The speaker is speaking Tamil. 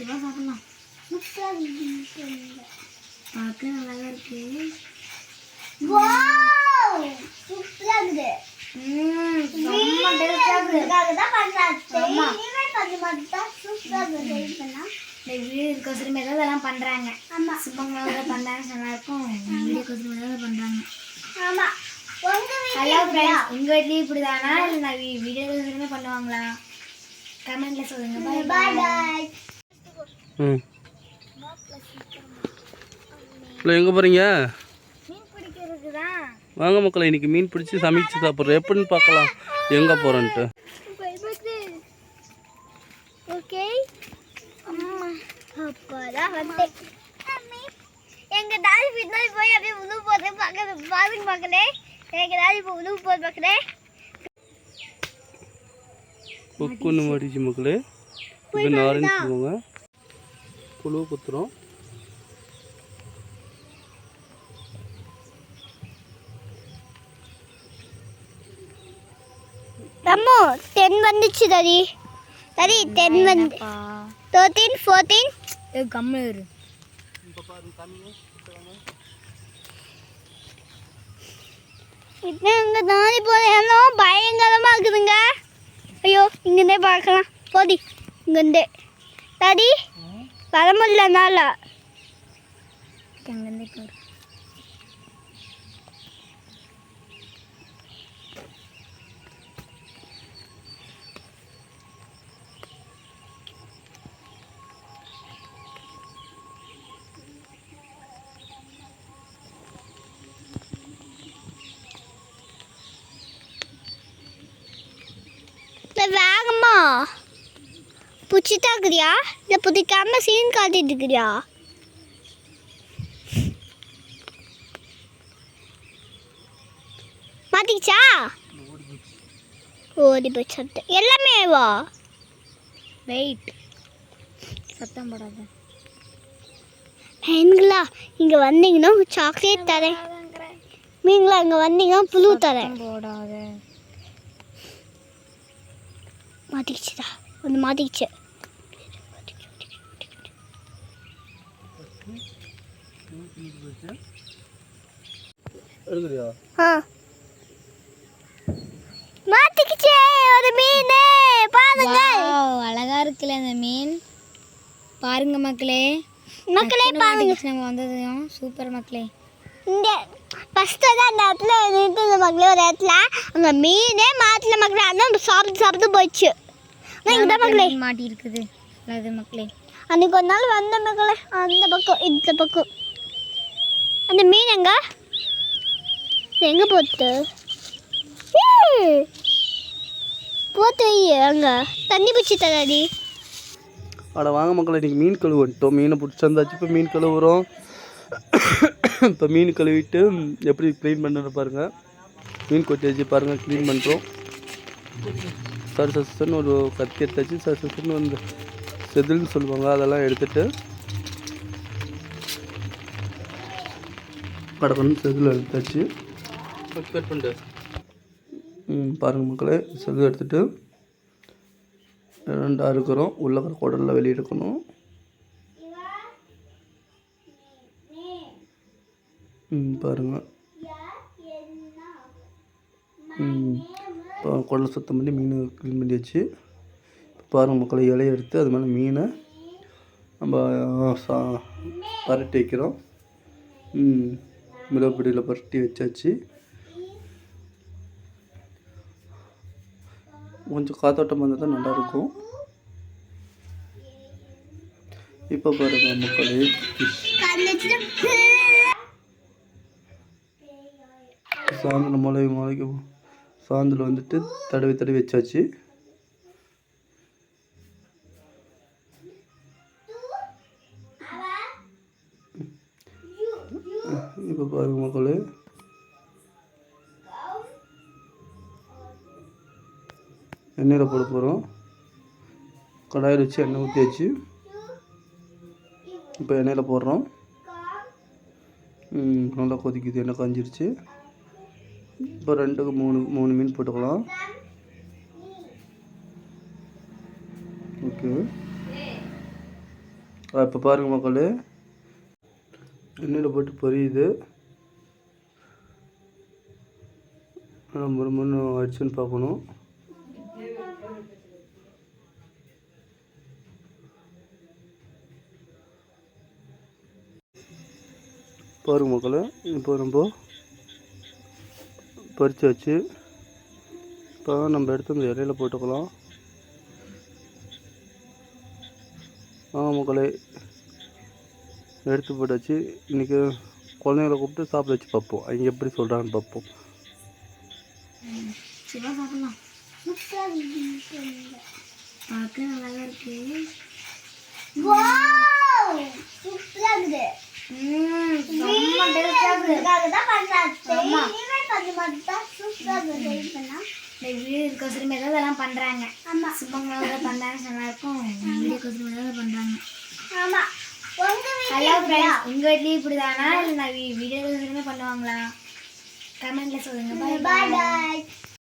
சிவா சாப்பிடலாம் பார்க்க நல்லா இருக்கு. வாவ் சூப்பராக இருக்குது. ம் செம்ம டேஸ்டாக இருக்கு இதுக்காக தான் பண்ணுறாங்க ஆமா. டெய்லியுமே பண்ண மாட்டா சூப்பராக இருக்குது. ட்ரை பண்ணா இந்த வீடியோ கோசரமே தான் இதெல்லாம் பண்ணுறாங்க ஆமாம் சுபங்களாக பண்ணாங்க நல்லா இருக்கும். வீடியோ கோசரமே தான் பண்ணுறாங்க ஆமாம் ஹலோ ஃப்ரெண்ட்ஸ் உங்கள் வீட்லேயும் இப்படி தானா இல்லை நான் வீடியோ கோசரமே பண்ணுவாங்களா? கமெண்ட்ல சொல்லுங்க. பாய் பாய் பாய் பாய் ம். இல்லை எங்கே போகிறீங்க வாங்க மக்களை இன்னைக்கு மீன் பிடிச்சி சமைச்சு சாப்பிட்றோம். எப்படின்னு பார்க்கலாம். எங்கே போகிறோன்ட்டு ஓகே. அம்மா அப்பதான் வந்தேன் எங்க டாடி பின்னாடி போய் அப்படியே உணவு போட்டு பார்க்கறது பாருங்க மக்களே. எங்க டாடி இப்போ உணவு போட்டு பார்க்குறேன் கொக்குன்னு மாட்டிச்சு மக்களே. இப்போ நாரன்னு சொல்லுவாங்க புழு குத்துறோம். அம்மோ டென் வந்துச்சு டாடி டாடி டென் வந்து தேர்ட்டீன் ஃபோர்டீன் ஏ கம்மு இரு இங்கே தாண்டி போகிறேன் பயங்கரமாக இருக்குதுங்க. ஐயோ இங்கேருந்தே பார்க்கலாம். போடி இங்கேருந்தே டாடி வர முடியலனால அங்கேருந்தே போடு இல்லை வேகமா பிடிச்சிட்டா இருக்கிறியா இல்லை பிடிக்காம சீன் காட்டிட்டு இருக்கிறியா மாட்டிக்கிச்சா? ஓடி போய் சட்டை எல்லாமே வா வெயிட். சத்தம் போடாத. மீன்களா இங்கே வந்தீங்கன்னா சாக்லேட் தரேன். மீன்களா இங்கே வந்தீங்கன்னா புழு தரேன். சத்தம் போடாத. மாட்டிக்கிச்சுடா. ஒன்று மாட்டிக்கிச்சு. எடுக்கிறியா மாட்டிக்கிச்சே ஒரு மீன். பாருங்க. அழகா இருக்குல்ல அந்த மீன். பாருங்க மக்களே. மக்களே பாருங்க. நம்ம வந்ததையும் சூப்பர் மக்களே. இந்த ஃபஸ்ட்டு தான் அந்த இடத்துல நிறுத்துது மக்களே ஒரு இடத்துல. அங்கே மீனே மாட்டல மக்களே. ஆனால் சாப்பிட்டு சாப்பிட்டு போயிடுச்சு. ஆனால் இங்கே மக்களே. மாட்டி இருக்குது அது மக்களே. அன்னைக்கு ஒரு நாள் வந்த மக்களே அந்த பக்கம் இந்த பக்கம். அந்த மீன் எங்க? எங்கே போத்து? போத்து போட்டு அங்க. தண்ணி பிடிச்சி தராடி. அட வாங்க மக்களை இன்றைக்கி மீன் கழுவு வந்துட்டோம் மீனை பிடிச்சிருந்தாச்சு இப்போ மீன் கழுவுறோம். இப்போ மீன் கழுவிட்டு எப்படி க்ளீன் பண்ணுறது பாருங்கள் மீன் கொட்டி வச்சு பாருங்கள் க்ளீன் பண்ணுறோம் சர் சசன்னு ஒரு கத்தி எடுத்தாச்சு. சர் சஸ்ன்னு வந்து செதில்னு சொல்லுவாங்க. அதெல்லாம் எடுத்துகிட்டு கடக்கணும் செதில் எடுத்தாச்சு. கட் பண்ணிட்டு. ம் பாருங்கள் மக்களே செதில் எடுத்துட்டு ரெண்டாக இருக்கிறோம். உள்ள குடலில் வெளியே எடுக்கணும். ம் பாருங்கள் இப்போ குடலை சுத்தம் பண்ணி மீன் க்ளீன் பண்ணியாச்சு. இப்போ பாருங்கள் மக்களை இலையை எடுத்து அது மேலே மீனை நம்ம சா பரட்டி வைக்கிறோம். ம். மிளகுப்பொடியில் பரட்டி வச்சாச்சு. கொஞ்சம் காத்தோட்டம் இருந்தால் தான் நல்லாயிருக்கும். இப்போ பாருங்க மக்களே சாயந்தரம் சாந்தில் மலை மலைக்கு வந்துட்டு தடவி தடவி வச்சாச்சு. இப்போ பாருங்க மக்களே. எண்ணெயில் போட போகிறோம் கடாயில் வச்சு எண்ணெய் ஊற்றி வச்சு இப்போ எண்ணெயில் போடுறோம். நல்லா கொதிக்குது எண்ணெய் காஞ்சிருச்சு. இப்போ ரெண்டுக்கு மூணு மூணு மீன் போட்டுக்கலாம். ஓகே. இப்போ பாருங்கள் மக்களே. எண்ணெயில் போட்டு பொரியுது. முறுமுன்னு அடிச்சுன்னு பார்க்கணும். பாருங்க மக்களை இப்போ நம்ம பறிச்சு வச்சு இப்போ நம்ம எடுத்து அந்த இலையில போட்டுக்கலாம். ஆ மக்களே எடுத்து போட்டாச்சு. இன்றைக்கி குழந்தைங்கள கூப்பிட்டு சாப்பிட வச்சு பார்ப்போம். அவங்க எப்படி சொல்கிறாங்கன்னு பார்ப்போம். சிவா சாப்பிடலாம் பார்க்க நல்லா தான் இருக்கு சூப்பராக இருக்குது. ம், செம்ம taste ஆ இருக்கு. இதுக்காக தான் பண்ணுறாங்க தான் தான் இதெல்லாம் பண்றாங்க. ஆமாம் சுபங்களாக பண்ணாங்க நல்லா இருக்கும். வீடியோ கோசரமே தான் பண்றாங்க. ஆமாம் உங்கள் ஹலோ வீட்டில் ஃப்ரெண்ட்ஸ் உங்க வீட்லயும் இப்படிதானா? இல்லை நான் பண்ணுவாங்களா? கமெண்ட்ல சொல்லுங்க. பாய் பாய் பாய்